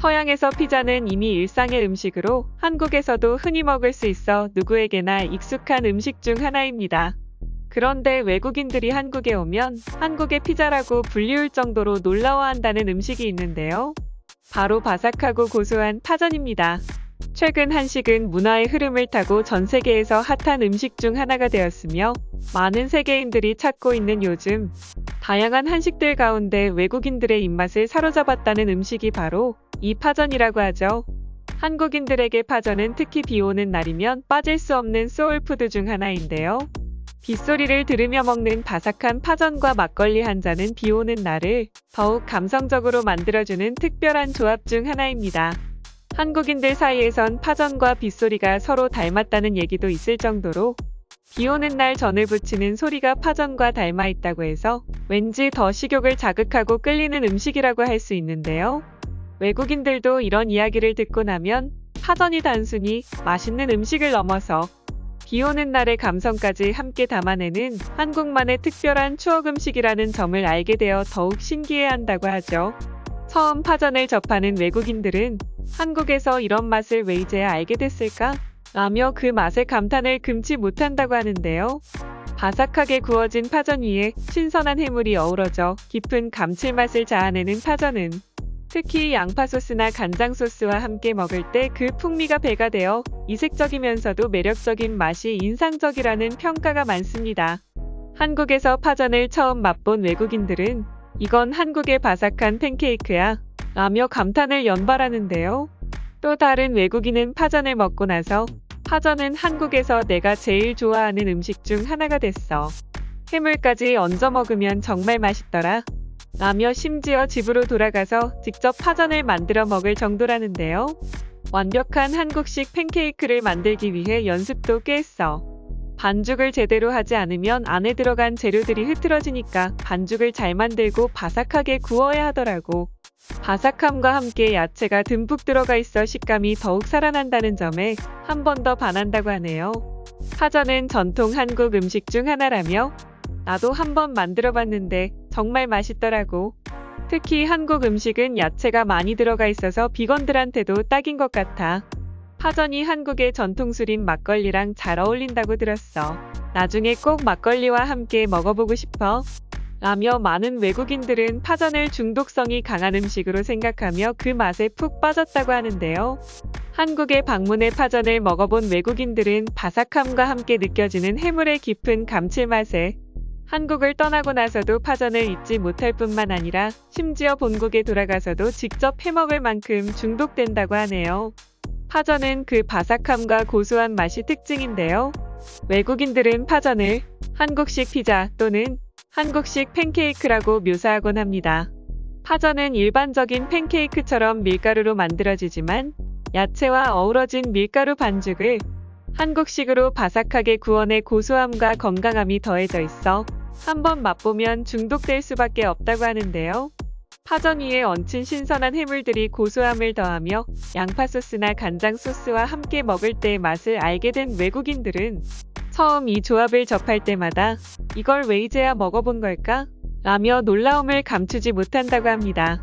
서양에서 피자는 이미 일상의 음식으로 한국에서도 흔히 먹을 수 있어 누구에게나 익숙한 음식 중 하나입니다. 그런데 외국인들이 한국에 오면 한국의 피자라고 불리울 정도로 놀라워한다는 음식이 있는데요. 바로 바삭하고 고소한 파전입니다. 최근 한식은 문화의 흐름을 타고 전 세계에서 핫한 음식 중 하나가 되었으며 많은 세계인들이 찾고 있는 요즘 다양한 한식들 가운데 외국인들의 입맛을 사로잡았다는 음식이 바로 이 파전이라고 하죠. 한국인들에게 파전은 특히 비 오는 날이면 빠질 수 없는 소울푸드 중 하나인데요. 빗소리를 들으며 먹는 바삭한 파전과 막걸리 한 잔은 비 오는 날을 더욱 감성적으로 만들어주는 특별한 조합 중 하나입니다. 한국인들 사이에선 파전과 빗소리가 서로 닮았다는 얘기도 있을 정도로 비 오는 날 전을 부치는 소리가 파전과 닮아 있다고 해서 왠지 더 식욕을 자극하고 끌리는 음식이라고 할 수 있는데요. 외국인들도 이런 이야기를 듣고 나면 파전이 단순히 맛있는 음식을 넘어서 비 오는 날의 감성까지 함께 담아내는 한국만의 특별한 추억 음식이라는 점을 알게 되어 더욱 신기해한다고 하죠. 처음 파전을 접하는 외국인들은 한국에서 이런 맛을 왜 이제야 알게 됐을까? 라며 그 맛에 감탄을 금치 못한다고 하는데요. 바삭하게 구워진 파전 위에 신선한 해물이 어우러져 깊은 감칠맛을 자아내는 파전은 특히 양파 소스나 간장 소스와 함께 먹을 때 그 풍미가 배가 되어 이색적이면서도 매력적인 맛이 인상적이라는 평가가 많습니다. 한국에서 파전을 처음 맛본 외국인들은 이건 한국의 바삭한 팬케이크야 라며 감탄을 연발하는데요. 또 다른 외국인은 파전을 먹고 나서 파전은 한국에서 내가 제일 좋아하는 음식 중 하나가 됐어. 해물까지 얹어 먹으면 정말 맛있더라. 라며 심지어 집으로 돌아가서 직접 파전을 만들어 먹을 정도라는데요. 완벽한 한국식 팬케이크를 만들기 위해 연습도 꽤 했어. 반죽을 제대로 하지 않으면 안에 들어간 재료들이 흐트러지니까 반죽을 잘 만들고 바삭하게 구워야 하더라고. 바삭함과 함께 야채가 듬뿍 들어가 있어 식감이 더욱 살아난다는 점에 한 번 더 반한다고 하네요. 파전은 전통 한국 음식 중 하나라며 나도 한 번 만들어 봤는데 정말 맛있더라고. 특히 한국 음식은 야채가 많이 들어가 있어서 비건들한테도 딱인 것 같아. 파전이 한국의 전통술인 막걸리랑 잘 어울린다고 들었어. 나중에 꼭 막걸리와 함께 먹어보고 싶어. 라며 많은 외국인들은 파전을 중독성이 강한 음식으로 생각하며 그 맛에 푹 빠졌다고 하는데요. 한국에 방문해 파전을 먹어본 외국인들은 바삭함과 함께 느껴지는 해물의 깊은 감칠맛에 한국을 떠나고 나서도 파전을 잊지 못할 뿐만 아니라 심지어 본국에 돌아가서도 직접 해먹을 만큼 중독된다고 하네요. 파전은 그 바삭함과 고소한 맛이 특징인데요. 외국인들은 파전을 한국식 피자 또는 한국식 팬케이크라고 묘사하곤 합니다. 파전은 일반적인 팬케이크처럼 밀가루로 만들어지지만 야채와 어우러진 밀가루 반죽을 한국식으로 바삭하게 구워내 고소함과 건강함이 더해져 있어 한번 맛보면 중독될 수밖에 없다고 하는데요. 파전 위에 얹힌 신선한 해물들이 고소함을 더하며 양파 소스나 간장 소스와 함께 먹을 때의 맛을 알게 된 외국인들은 처음 이 조합을 접할 때마다 이걸 왜 이제야 먹어본 걸까? 라며 놀라움을 감추지 못한다고 합니다.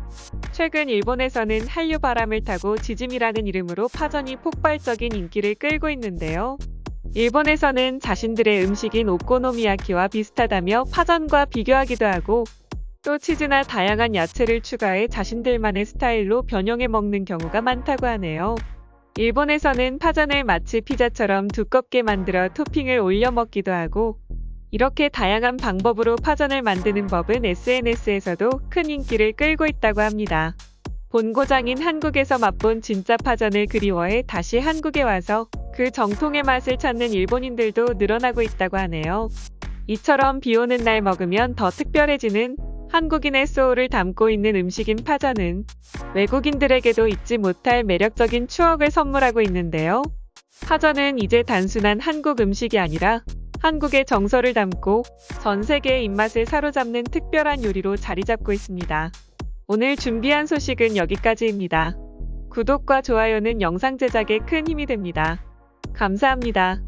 최근 일본에서는 한류 바람을 타고 지짐이라는 이름으로 파전이 폭발적인 인기를 끌고 있는데요. 일본에서는 자신들의 음식인 오코노미야키와 비슷하다며 파전과 비교하기도 하고 또 치즈나 다양한 야채를 추가해 자신들만의 스타일로 변형해 먹는 경우가 많다고 하네요. 일본에서는 파전을 마치 피자처럼 두껍게 만들어 토핑을 올려 먹기도 하고 이렇게 다양한 방법으로 파전을 만드는 법은 SNS에서도 큰 인기를 끌고 있다고 합니다. 본고장인 한국에서 맛본 진짜 파전을 그리워해 다시 한국에 와서 그 정통의 맛을 찾는 일본인들도 늘어나고 있다고 하네요. 이처럼 비 오는 날 먹으면 더 특별해지는 한국인의 소울을 담고 있는 음식인 파전은 외국인들에게도 잊지 못할 매력적인 추억을 선물하고 있는데요. 파전은 이제 단순한 한국 음식이 아니라 한국의 정서를 담고 전 세계의 입맛을 사로잡는 특별한 요리로 자리 잡고 있습니다. 오늘 준비한 소식은 여기까지입니다. 구독과 좋아요는 영상 제작에 큰 힘이 됩니다. 감사합니다.